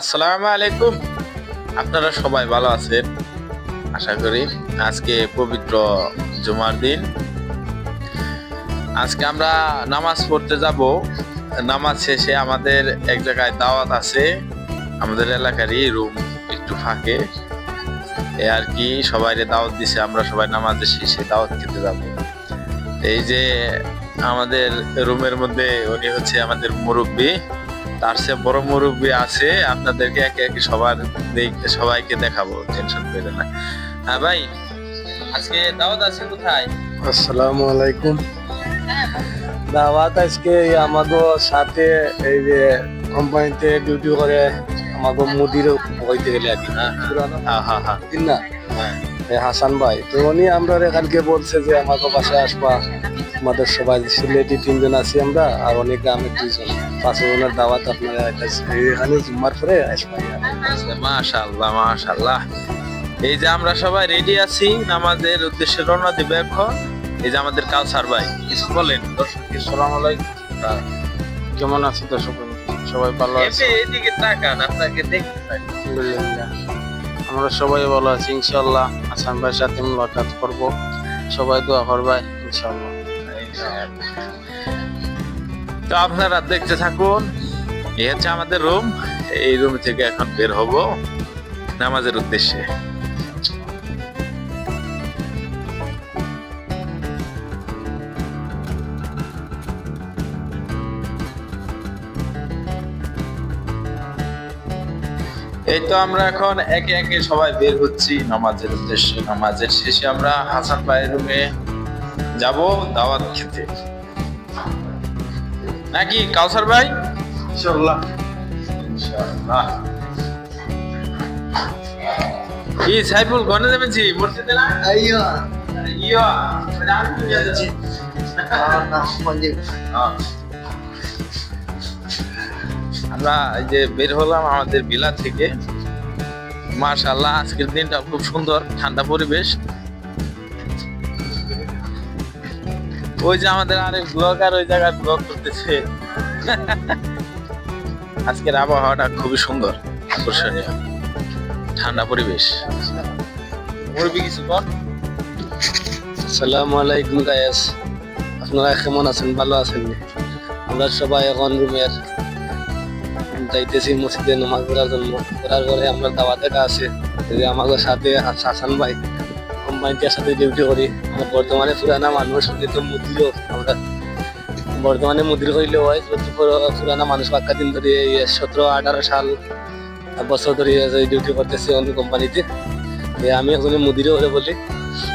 আসসালামু আলাইকুম। আপনারা সবাই ভালো আছেন? আশা করি আজকে পবিত্র জুমার দিন। আজকে আমরা নামাজ পড়তে যাব। নামাজ শেষে আমাদের এক জায়গায় দাওয়াত আছে। আমাদের এলাকারই রুম একটু ফাঁকে। এ আর কি সবাই দাওয়াত দিছে, আমরা সবাই নামাজের শেষে দাওয়াত খেতে যাব। এই যে আমাদের রুমের মধ্যে উনি হচ্ছে আমাদের মুরব্বী। তার চেয়ে বড় মুরব্বী আছে আপনাদেরকে একে একে সবার সবাইকে দেখাবো টেনশন করে না। হ্যাঁ ভাই আজকে দাওয়াত আছে কোথায়? আসসালামু আলাইকুম। দাওয়াত আজকে আমাগো সাথে এই যে কোম্পানিতে ডিউটি করে আমাগো মুদির হইতে গেলে আর কি হ্যাঁ, হ্যাঁ হ্যাঁ হ্যাঁ। না? হ্যাঁ। এই হাসান ভাই তো উনি আমরা কালকে বলছে যে আমাকে বাসায় আসবা। আমাদের সবাই সিলেটি তিনজন আছি আমরা আর অনেক গ্রামের দুইজন। পাঁচ জনের দাওয়াত আপনারা একটা- এখানে জুম্মার পরে আসবা মাশাআল্লাহ মাশাআল্লাহ। এই যে আমরা সবাই রেডি আছি আমাদের উদ্দেশ্যে রওনা দিবে এখন। এই যে আমাদের কাউসার ভাই কিছু বলেন? দর্শককে সালাম আলাইকুম। কেমন আছি দর্শক সবাই ভালো আছে এতে এদিকে তাকান আপনাকে দেখতে পাই। আলহামদুলিল্লাহ। আমরা সবাই ভালো আছি ইনশাল্লাহ হাসান ভাইয়ের সাথে মুলাকাত করব। সবাই দোয়া করবাই ইনশাল্লাহ তো আপনারা দেখতে থাকুন। এই হচ্ছে আমাদের রুম এই রুম থেকে এখন বের হব নামাজের উদ্দেশ্যে। এই তো আমরা এখন একে একে সবাই বের হচ্ছি নামাজের উদ্দেশ্যে। নামাজের শেষে আমরা হাসান ভাইয়ের রুমে যাব দাওয়াত খেতে। নাকি কাউসার ভাই? ইনশাল্লাহ ইনশাআল্লাহ। কি সাইফুল গনে দেবেছি মসজিদে না? আইয়া। ইয়া নিয়ে হ্যাঁ। আমরা এই যে বের হলাম আমাদের বিলা থেকে। মাশাআল্লাহ আজকের দিনটা খুব সুন্দর ঠান্ডা পরিবেশ। ওই যে আমাদের আরেক ব্লগার ওই জায়গায় ব্লগ করতেছে। আজকের আবহাওয়াটা খুবই সুন্দর, আকর্ষণীয়। ঠান্ডা পরিবেশ। মুরবি কিছু কর আসসালামু আলাইকুম গায়েস আপনারা কেমন আছেন? ভালো আছেন? আমরা সবাই এখন রুমের যাইতেছি মসজিদে নামাজ পড়ার জন্য। পড়ার পরে আমরা দাওয়াত আছে। যে আমাদের সাথে হাস- হাসান ভাই। কোম্পানিটার সাথে ডিউটি করি। আমরা বর্তমানে পুরানা মানুষ কিন্তু মুদিরও আমরা বর্তমানে মুদির হইলেও হয় পুরানা মানুষ বাক্কা দিন ধরে সতেরো আঠারো সাল বছর ধরে ডিউটি করতেছি অন্য কোম্পানিতে আমি এখন মুদিরও হলে বলি।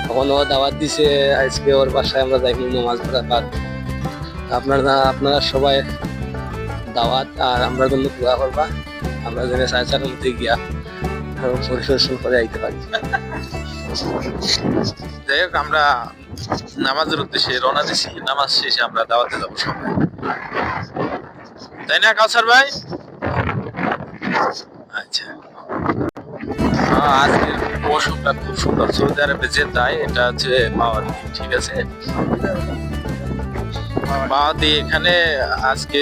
তখন ও দাওয়াত দিছে আজকে ওর বাসায় আমরা যাই নামাজ পড়া বাদ আপনারা আপনারা সবাই দাওয়াত আর আমরা জন্য দোয়া করবা। আমরা যেন সাড়ে চারের মধ্যে গিয়া পরিদর্শন করে আইতে পারি। যাই হোক, আমরা নামাজের উদ্দেশ্যে রওনা দিছি। নামাজ শেষে আমরা দাওয়াতে যাব সবাই। তাই না, কাউসার ভাই? আচ্ছা। আজকের মৌসুমটা খুব সুন্দর। সৌদি আরবে এটা হচ্ছে ঠিক আছে? মাওয়াদি এখানে আজকে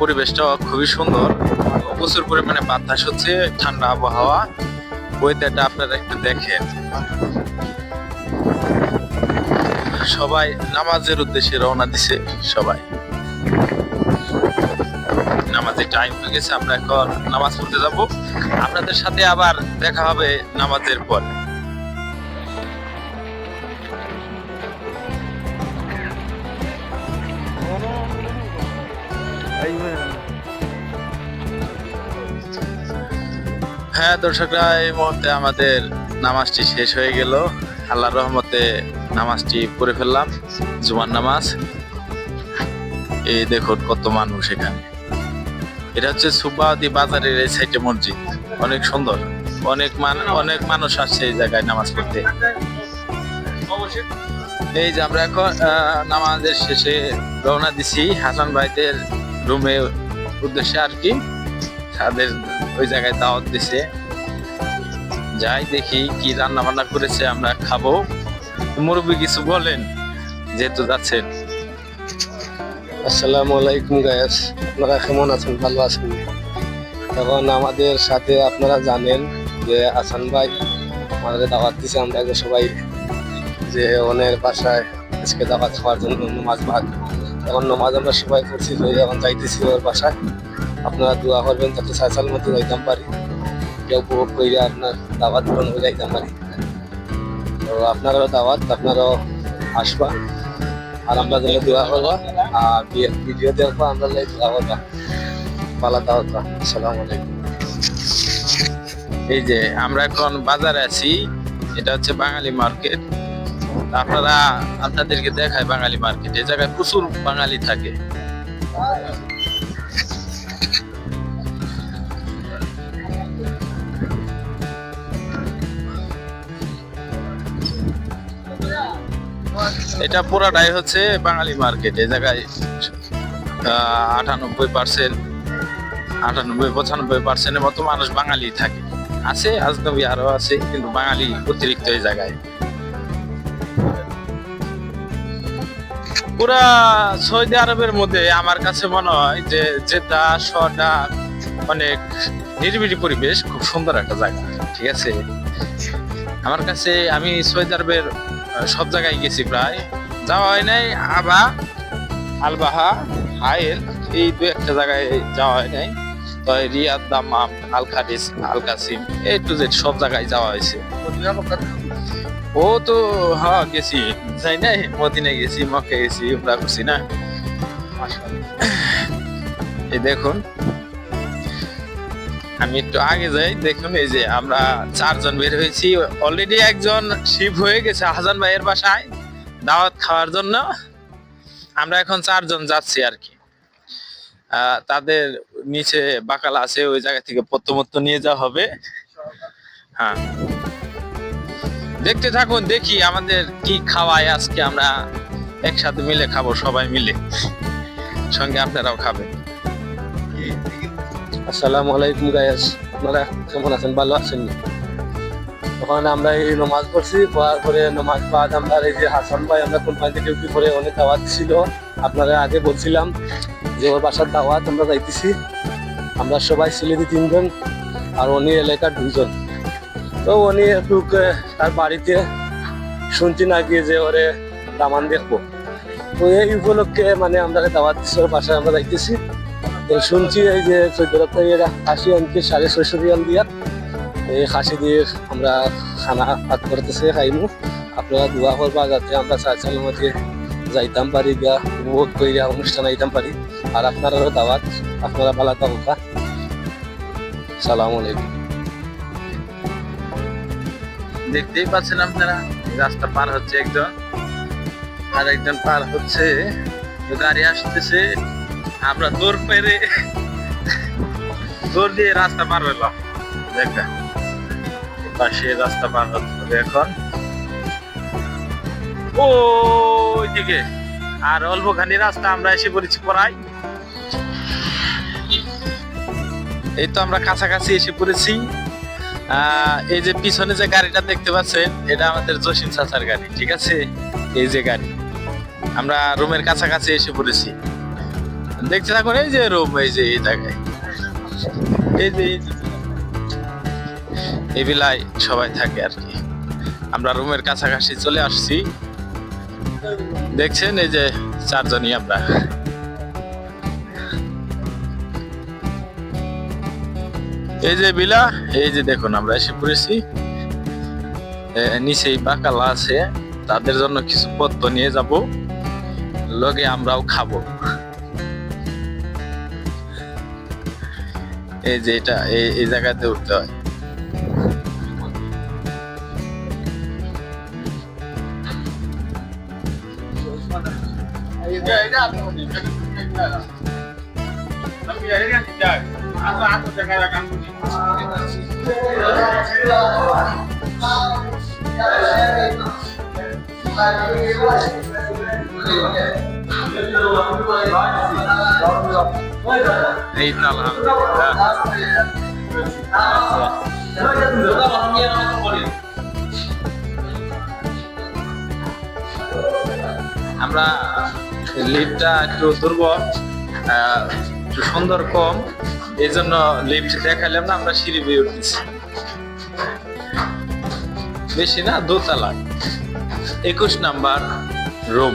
পরিবেশটা খুবই সুন্দর। প্রচুর পরিমাণে বাতাস হচ্ছে, ঠান্ডা আবহাওয়া। ওয়েদারটা আপনারা একটু দেখেন। সবাই নামাজের উদ্দেশ্যে রওনা দিছে, সবাই। নামাজের টাইম হয়ে গেছে, আমরা এখন নামাজ পড়তে যাব। আপনাদের সাথে আবার দেখা হবে নামাজের পর। হ্যাঁ দর্শকরা, এই মুহূর্তে আমাদের নামাজটি শেষ হয়ে গেল। আল্লাহর রহমতে নামাজটি পড়ে ফেললাম, জুমার নামাজ। এই দেখুন কত মানুষ এখানে। এটা হচ্ছে সুবাদি বাজারের এই সাইডে মসজিদ। অনেক সুন্দর। অনেক মান অনেক মানুষ আসছে এই জায়গায় নামাজ পড়তে। এই যে আমরা এখন নামাজের শেষে রওনা দিছি হাসান ভাইদের রুমে উদ্দেশ্যে আর কি। তাদের ওই জায়গায় দাওয়াত দিছে। যাই দেখি কি রান্না বান্না করেছে, আমরা খাব। মুরব্বী কিছু বলেন, যেহেতু যাচ্ছেন। আসসালামু আলাইকুম গায়েস আপনারা কেমন আছেন? ভালো আছেন? এখন আমাদের সাথে আপনারা জানেন যে আসান ভাই আমাদের দাওয়াত দিছে, আমরা সবাই যে অনেক বাসায় আজকে দাওয়াত খাওয়ার জন্য নমাজ ভাগ এখন নমাজ আমরা সবাই করছি এখন যাইতেছি ওর বাসায়। আপনারা দোয়া করবেন যাতে সাইসাল মতো যাইতাম পারি। কেউ উপভোগ করিয়া আপনার দাওয়াত পূরণ হয়ে যাইতাম পারি। তো আপনারও দাওয়াত, আপনারাও আসবা। আর আমরা জন্য দোয়া করবা। আর ভিডিও দেখবা, আমরা জন্য দোয়া করবা। পালা দাওয়াত আসসালামু আলাইকুম। এই যে আমরা এখন বাজারে আছি, এটা হচ্ছে বাঙালি মার্কেট। আপনারা, আপনাদেরকে দেখায় বাঙালি মার্কেট। এই জায়গায় প্রচুর বাঙালি থাকে। এটা পুরাটাই হচ্ছে বাঙালি মার্কেট এই জায়গায় আটানব্বই পার্সেন্ট আটানব্বই, পঁচানব্বই পার্সেন্টের মতো মানুষ বাঙালি থাকে। আছে, আজনবী আরও আছে, কিন্তু বাঙালি অতিরিক্ত এই জায়গায়। পুরা সৌদি আরবের মধ্যে আমার কাছে মনে হয় যে জেদ্দা শহরটা অনেক নিরিবিলি পরিবেশ, খুব সুন্দর একটা জায়গা, ঠিক আছে? আমার কাছে, আমি সৌদি আরবের সব জায়গায় গেছি প্রায়। যাওয়া হয় নাই, আবা, আলবাহা হাইল এই দু একটা জায়গায় যাওয়া হয় নাই। তো রিয়াদ, দামাম আল খাদিস আল কাসিম এই টু জেড সব জায়গায় যাওয়া হয়েছে। ও তো হ্যাঁ গেছি। যাই নাই মদিনা গেছি মক্কা গেছি, উমরা করছি না। এই দেখুন আমি একটু আগে যাই, দেখুন এই যে আমরা চারজন বের হয়েছি। অলরেডি একজন শিব হয়ে গেছে হাসান ভাইয়ের বাসায় দাওয়াত খাওয়ার জন্য। আমরা এখন চারজন যাচ্ছি আর কি। তাদের নিচে বাকাল আছে, ওই জায়গা থেকে পত্তমত্ত নিয়ে যাওয়া হবে। হ্যাঁ। দেখতে থাকুন, দেখি আমাদের কি খাওয়ায় আজকে আমরা একসাথে মিলে খাব, সবাই মিলে। সঙ্গে আপনারাও খাবেন। আসসালামু আলাইকুম গায়াস আপনারা কেমন আছেন? ভালো আছেন তখন আমরা এই নমাজ পড়ছি, পড়ার পরে নমাজ বাদ আমরা এই যে হাসান ভাই, আমরা কোম্পানিতে ডিউটি করে অনেক দাওয়াত ছিল। আপনারা আগে বলছিলাম যে ওর বাসার দাওয়াত আমরা যাইতেছি। আমরা সবাই সিলেটি তিনজন আর উনি এলাকার দুজন তো উনি একটু তার বাড়িতে শুনছি নাকি যে ওরে দামান দেখব। তো এই উপলক্ষে মানে আমরা দাওয়াত দিচ্ছি ওর বাসায় আমরা যাইতেছি। শুনছি এই যে চোদ্দ খাসি আনছে সাড়ে ছয়শো রিয়াল দিয়া। এই খাসি দিয়ে আমরা খানা ভাত করতেছে, খাইমু। আপনারা দোয়া করবা যাতে আমরা চার মধ্যে যাইতাম পারি গা উপভোগ করিয়া অনুষ্ঠান আইতাম পারি। আর আপনারাও দাওয়াত, আপনারা ভালো থাকুকা সালাম আলাইকুম। দেখতেই পাচ্ছেন আপনারা, রাস্তা পার হচ্ছে একজন। আর একজন পার হচ্ছে, গাড়ি আসতেছে। আমরা দৌড় পেরে দৌড় দিয়ে রাস্তা পার হলাম। দেখা পাশে রাস্তা পার হতে হবে এখন। ওইদিকে, আর অল্পখানি রাস্তা আমরা এসে পড়েছি পড়াই। এই তো আমরা কাছাকাছি এসে পড়েছি। এই যে পিছনে যে গাড়িটা দেখতে পাচ্ছেন, এটা আমাদের জসিম চাচার গাড়ি, ঠিক আছে? এই যে গাড়ি, আমরা রুমের কাছাকাছি এসে পড়েছি। দেখতে থাকুন, এই যে রুম এই যে এই জায়গায়। এই যে এই বিলায় সবাই থাকে আর কি। আমরা রুমের কাছাকাছি চলে আসছি। দেখছেন, এই যে চারজনই আমরা। এই যে বিলা এই যে দেখুন, আমরা এসে পড়েছি। নিচেই বাকালা আছে। তাদের জন্য কিছু পত্র নিয়ে যাব। লগে আমরাও খাব। এই যে এটা এই জায়গাতে উঠতে হয়। আমরা লিফটটা একটু দুর্বল একটু সুন্দর কম, এই জন্য লিফট দেখালাম না, আমরা সিঁড়ি বেয়ে উঠেছি বেশি না, দোতলা। একুশ নাম্বার রুম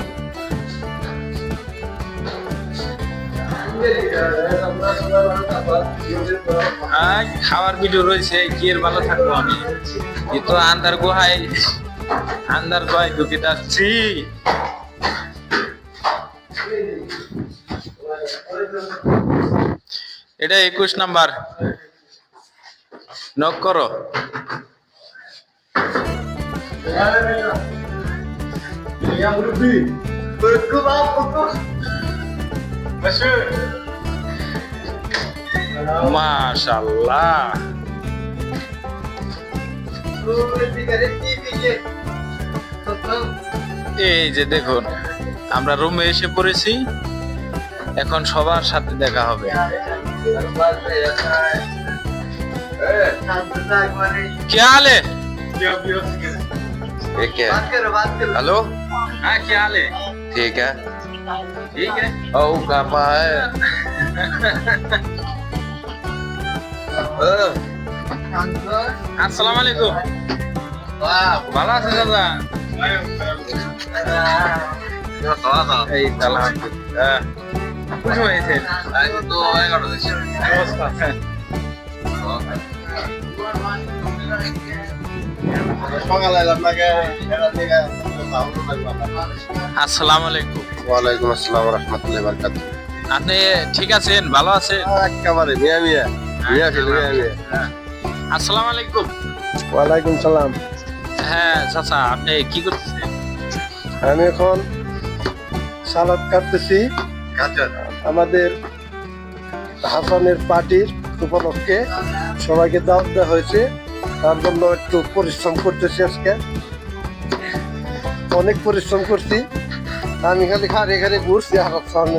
খাওয়ার ভিডিও রয়েছে এর ভালো থাকব আমি? তো আন্দার গুহায় আন্দার গুহায় ঢুকে যাচ্ছি এটা একুশ নাম্বার। নক করো। মাশাল্লাহ। এই যে দেখুন আমরা রুমে এসে পড়েছি। এখন সবার সাথে দেখা হবে। কে হ্যালো? হ্যাঁ কে আলে? ঠিক আছে ठीक है ठीक है ओ कापा है আসসালামু আলাইকুম ভালো আছে দাদা এই তো আলহামদুলিল্লাহ খুশি হয়েছেন নমস্কার আসসালামু আলাইকুম ওয়ালাইকুম আসসালাম রহমতুল্লাহ বরকাত আপনি ঠিক আছেন? ভালো আছেন? একেবারে মিয়া মিয়া। মিয়া মিয়া মিয়া। আসসালামু আলাইকুম। ওয়ালাইকুম সালাম। হ্যাঁ চাচা আপনি কি করতেছেন? আমি এখন সালাদ কাটতেছি। আমাদের হাসানের পার্টির উপলক্ষে সবাইকে দাওয়াত দেওয়া হয়েছে। তার জন্য একটু পরিশ্রম করতেছি আজকে। অনেক পরিশ্রম করছি। আমি খালি খারে খারে ঘুরছি আর সামনে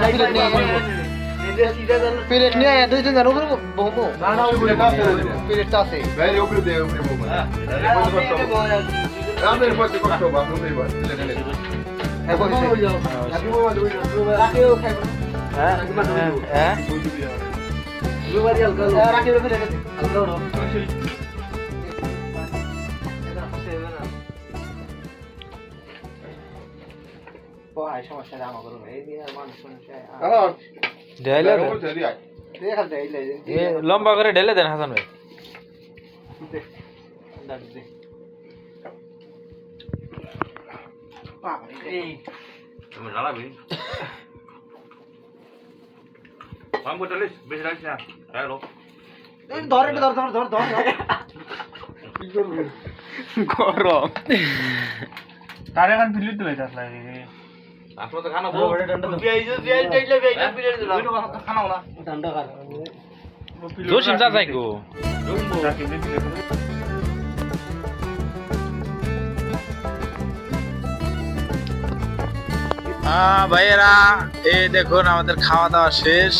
থাকতেছি খুব পরিশ্রম। প্লেট নিয়ে আয় দুই তিনজন উপরে বহবো প্লেটটা আছে হ্যাঁ বলছে রাখিও খাইব হ্যাঁ হ্যাঁ দুবারই হালকা রাখিও ফেলে গেছে হালকা ওরো পোহাই সমস্যা জামা করুন এই দিয়ে আর মানুষ সমস্যা ঢেলে দেখা লম্বা করে ঢেলে দেন হাসান ভাই ধর গরম তারে এখন আপনার তো গো আহ, ভাইয়েরা এই দেখুন আমাদের খাওয়া দাওয়া শেষ।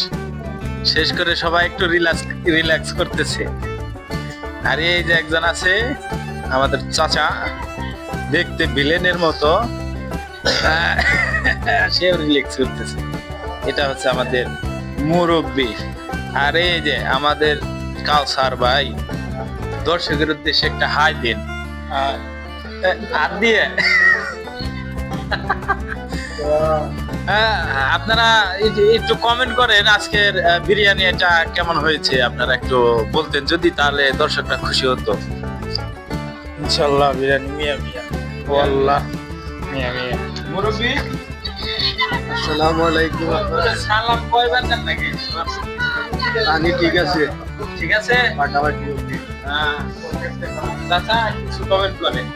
শেষ করে সবাই একটু রিল্যাক্স রিল্যাক্স করতেছে। আর এই যে একজন আছে আমাদের চাচা দেখতে ভিলেনের মতো। আহ, সেও রিল্যাক্স করতেছে। এটা হচ্ছে আমাদের মুরব্বী। আর এই যে আমাদের কাউসার ভাই দর্শকের উদ্দেশ্যে একটা হাই দিন। আর দিয়ে। হ্যাঁ, আপনারা এই যে একটু কমেন্ট করেন আজকের বিরিয়ানি এটা কেমন হয়েছে? আপনারা একটু বলতেন যদি তাহলে দর্শকরা খুশি হতো। ইনশাল্লাহ বিরিয়ানি মিয়া মিয়া। ও আল্লাহ মিয়া মিয়া। মুরব্বী? আসসালামু আলাইকুম। সালাম কয়বার দেন নাকি? পানি ঠিক আছে। ঠিক আছে? হ্যাঁ। চাচা কিছু কমেন্ট করেন।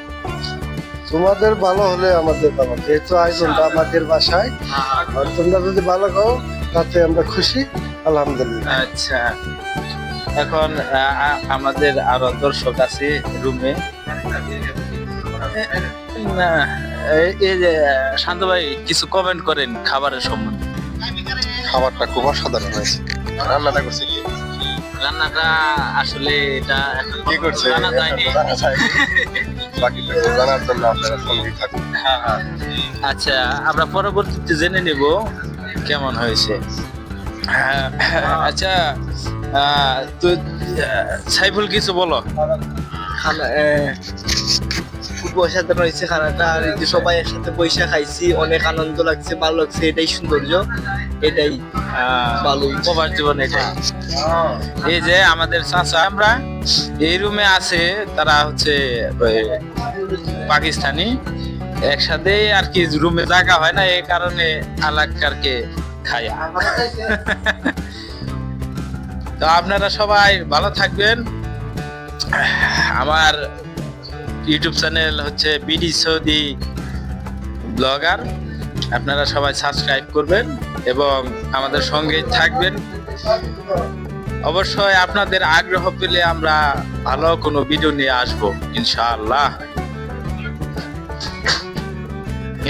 তোমাদের ভালো হলে আমাদের ভালো। যেহেতু আয়োজনটা আমাদের বাসায় আর তোমরা যদি ভালো খাও তাতে আমরা খুশি আলহামদুলিল্লাহ। আচ্ছা। এখন আমাদের আরও দর্শক আছে রুমে। না এই- এই যে শান্ত ভাই কিছু কমেন্ট করেন খাবারের সম্বন্ধে। খাবারটা খুব অসাধারণ হয়েছে। রান্নাটা করছে কি? রান্নাটা আসলে এটা কি করছে? জানা যায়নি বাকিটা জানার জন্য আপনারা সঙ্গী থাকুন। হ্যাঁ, হ্যাঁ। আচ্ছা আমরা পরবর্তীতে জেনে নেব কেমন হয়েছে। হ্যাঁ, আচ্ছা আহ, তো সাইফুল কিছু বলো। খুব অসাধারণ হয়েছে খানাটা আর যে সবাই একসাথে পয়সা খাইছি অনেক আনন্দ লাগছে ভালো লাগছে এটাই সৌন্দর্য এটাই ভালো হয়েছে। জীবন এটা এই যে আমাদের চাচা, আমরা এই রুমে আছে, তারা হচ্ছে পাকিস্তানি। একসাথে আর কি রুমে জায়গা হয় না এই কারণে আলাগ কারকে খায়। তো আপনারা সবাই ভালো থাকবেন। আমার ইউটিউব চ্যানেল হচ্ছে বিডি সৌদি ব্লগার। আপনারা সবাই সাবস্ক্রাইব করবেন এবং আমাদের সঙ্গে থাকবেন। অবশ্যই আপনাদের আগ্রহ পেলে আমরা ভালো কোনো ভিডিও নিয়ে আসব, ইনশাআল্লাহ।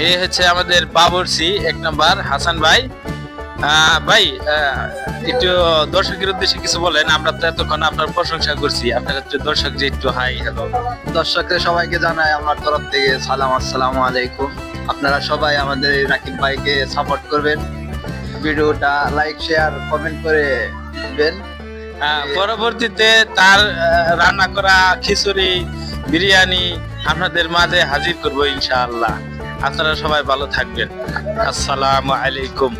এই হচ্ছে আমাদের বাবরসি, এক নাম্বার, হাসান ভাই। ভাই একটু দর্শকের উদ্দেশ্যে কিছু বলেন, আমরা তো এতক্ষণ আপনার প্রশংসা করছি, আপনার একটু দর্শক যে একটু হাই হ্যালো দর্শকদের সবাইকে জানাই আমার তরফ থেকে সালাম, আসসালামু আলাইকুম। আপনারা সবাই আমাদের রাকিব ভাইকে সাপোর্ট করবেন। ভিডিওটা লাইক শেয়ার কমেন্ট করে দিবেন। পরবর্তীতে তার রান্না করা খিচুড়ি, বিরিয়ানি আপনাদের মাঝে হাজির করব ইনশাআল্লাহ। আপনারা সবাই ভালো থাকবেন। আসসালামু আলাইকুম।